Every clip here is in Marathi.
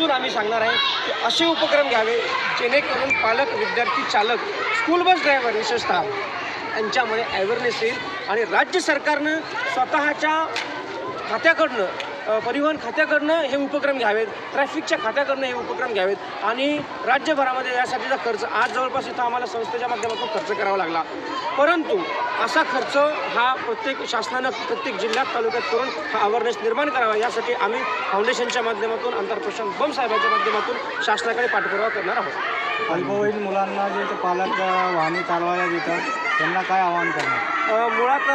आवर्जून आम्ही सांगणार आहे की असे उपक्रम घ्यावे जेणेकरून पालक विद्यार्थी चालक स्कूल बस ड्रायव्हर विशेषतः यांच्यामध्ये अवेअरनेस येईल आणि राज्य सरकारनं स्वतःच्या खात्याकडनं परिवहन खात्याकडनं हे उपक्रम घ्यावेत ट्रॅफिकच्या खात्याकडनं हे उपक्रम घ्यावेत आणि राज्यभरामध्ये यासाठीचा खर्च आज जवळपास इथं आम्हाला संस्थेच्या माध्यमातून खर्च करावा लागला. परंतु असा खर्च हा प्रत्येक शासनानं प्रत्येक जिल्ह्यात तालुक्यात करून हा अवेअरनेस निर्माण करावा यासाठी आम्ही फाउंडेशनच्या माध्यमातून आमदार बम साहेबांच्या माध्यमातून शासनाकडे पाठपुरावा करणार आहोत. अल्पवयीन मुलांना जे पालक वाहने चालवायला देतात त्यांना काय आवाहन करणार? मुळात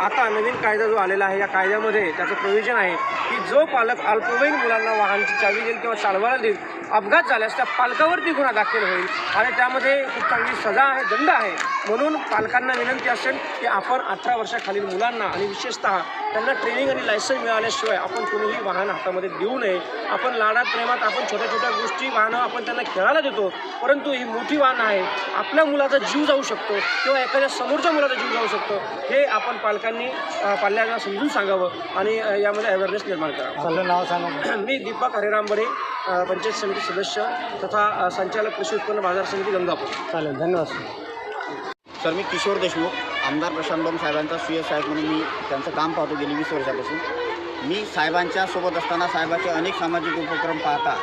आता नवीन कायदा जो आलेला आहे या कायद्यामध्ये त्याचं प्रोव्हिजन आहे की जो पालक अल्पवयीन मुलांना वाहनची चावी देईल किंवा चालवायला देईल अपघात झाल्यास त्या पालकावरती गुन्हा दाखल होईल आणि त्यामध्ये खूप चांगली सजा आहे दंड आहे. म्हणून पालकांना विनंती असेल की आपण अठरा वर्षाखालील मुलांना आणि विशेषतः त्यांना ट्रेनिंग आणि लायसन्स मिळाल्याशिवाय आपण कोणीही वाहन हातामध्ये देऊ नये. आपण लाडात प्रेमात आपण छोट्या छोट्या गोष्टी वाहनं आपण त्यांना खेळायला देतो परंतु ही मोठी वाहनं आहे. आपल्या मुलाचा जीव जाऊ शकतो किंवा एखाद्या समोरच्या मुलाचा जीव जाऊ शकतो. हे आपण पालकांनी पाल्यांना समजून सांगावं आणि यामध्ये अवेअरनेस निर्माण करावं. आपलं नाव सांगा. मी दीपक हरिराम बरे अ, पंचायत समिती सदस्य तथा संचालक कृषी उत्पन्न बाजार समिती गंगापूर. चालेल धन्यवाद सर. सर मी किशोर देशमुख आमदार प्रशांत बम साहेबांचा सी एस साहेब म्हणून मी त्यांचं काम पाहतो गेली वीस वर्षापासून. मी साहेबांच्या सोबत असताना साहेबांचे अनेक सामाजिक उपक्रम पाहता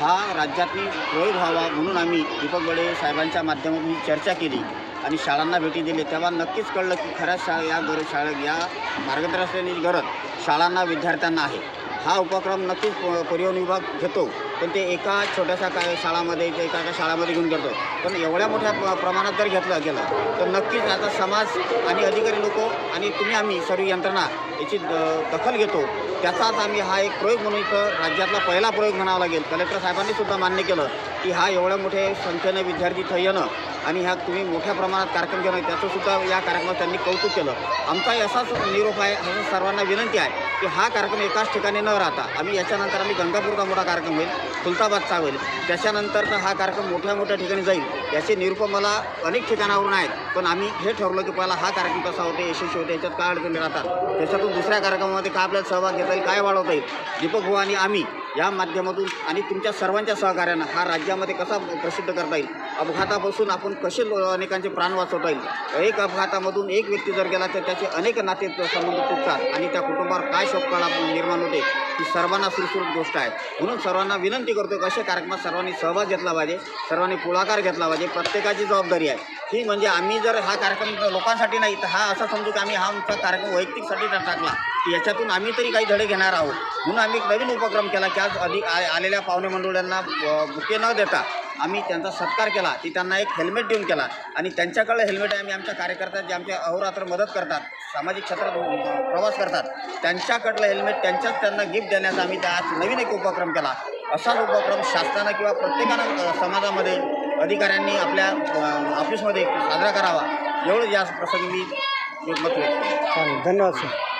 हा राज्यातनी प्रयोग व्हावा म्हणून आम्ही दीपक बडे साहेबांच्या माध्यमातून ही चर्चा केली. आणि शाळांना भेटी दिली. तेव्हा नक्कीच कळलं की खऱ्या शाळा या गरज शाळे या मार्गदर्शनाची गरज शाळांना विद्यार्थ्यांना आहे. हा उपक्रम नक्कीच परिवहन विभाग घेतो. पण ते एका छोट्याशा काय शाळामध्ये ते एका एका शाळामध्ये घेऊन करतो पण एवढ्या मोठ्या प्रमाणात जर घेतलं गेलं तर नक्कीच आता समाज आणि अधिकारी लोक आणि तुम्ही आम्ही सर्व यंत्रणा याची द- दखल घेतो. त्याचाच आम्ही हा एक प्रयोग म्हणून इथं राज्यातला पहिला प्रयोग म्हणावा लागेल. कलेक्टर साहेबांनी सुद्धा मान्य केलं की हा एवढ्या मोठ्या संख्येनं विद्यार्थी इथं येणं आणि ह्या तुम्ही मोठ्या प्रमाणात कार्यक्रम घेऊन त्याचं सुद्धा या कार्यक्रमात त्यांनी कौतुक केलं. आमचाही असाच निरोप आहे असं सर्वांना विनंती आहे की हा कार्यक्रम एकाच ठिकाणी न राहता आम्ही याच्यानंतर आम्ही गंगापूरचा मोठा कार्यक्रम होईल खुलताबादचा होईल त्याच्यानंतरचा हा कार्यक्रम मोठ्या मोठ्या ठिकाणी जाईल याचे निरूप मला अनेक ठिकाणावरून आहेत. पण आम्ही हे ठरवलं की पहिला हा कार्यक्रम कसा होते यशस्वी होते याच्यात काय अडचणी राहतात त्याच्यातून दुसऱ्या कार्यक्रमामध्ये काय आपल्याला सहभाग घेता येईल काय वाढवता येईल दीपक भाऊ आणि आम्ही या माध्यमातून आणि तुमच्या सर्वांच्या सहकार्यानं हा राज्यामध्ये कसा प्रसिद्ध करता येईल? अपघातापासून आपण कसे लो- अनेकांचे प्राण वाचवता येईल? एक अपघातामधून एक व्यक्ती जर गेला तर त्याचे अनेक नाते संबंध तुटतात आणि त्या कुटुंबावर काय शोककळा निर्माण होते ही सर्वांना सुरसुरत गोष्ट आहे. म्हणून सर्वांना विनंती करतो की अशा कार्यक्रमात सर्वांनी सहभाग घेतला पाहिजे सर्वांनी पुढाकार घेतला पाहिजे प्रत्येकाची जबाबदारी आहे. ही म्हणजे आम्ही जर हा कार्यक्रम लोकांसाठी नाही तर हा असा समजू की आम्ही हा आमचा कार्यक्रम वैयक्तिकसाठी टाकला. की याच्यातून आम्ही तरी काही धडे घेणार आहोत. म्हणून आम्ही एक नवीन उपक्रम केला की आज अधिक आ- आलेल्या पाहुणे मंडळांना बुके न देता आम्ही त्यांचा सत्कार केला. ती त्यांना एक हेल्मेट देऊन केला. आणि त्यांच्याकडे हेल्मेट आम्ही आमच्या कार्यकर्त्या जे आमच्या अहोरात्र मदत करतात सामाजिक क्षेत्रात प्रवास करतात त्यांच्याकडलं हेल्मेट त्यांच्याच त्यांना गिफ्ट देण्याचा आम्ही त्या आज नवीन एक उपक्रम केला. असाच उपक्रम शासनानं किंवा प्रत्येकानं समाजामध्ये अधिकाऱ्यांनी आपल्या ऑफिसमध्ये साजरा करावा. एवढं या प्रसंगी मी मत व्यक्त धन्यवाद सर.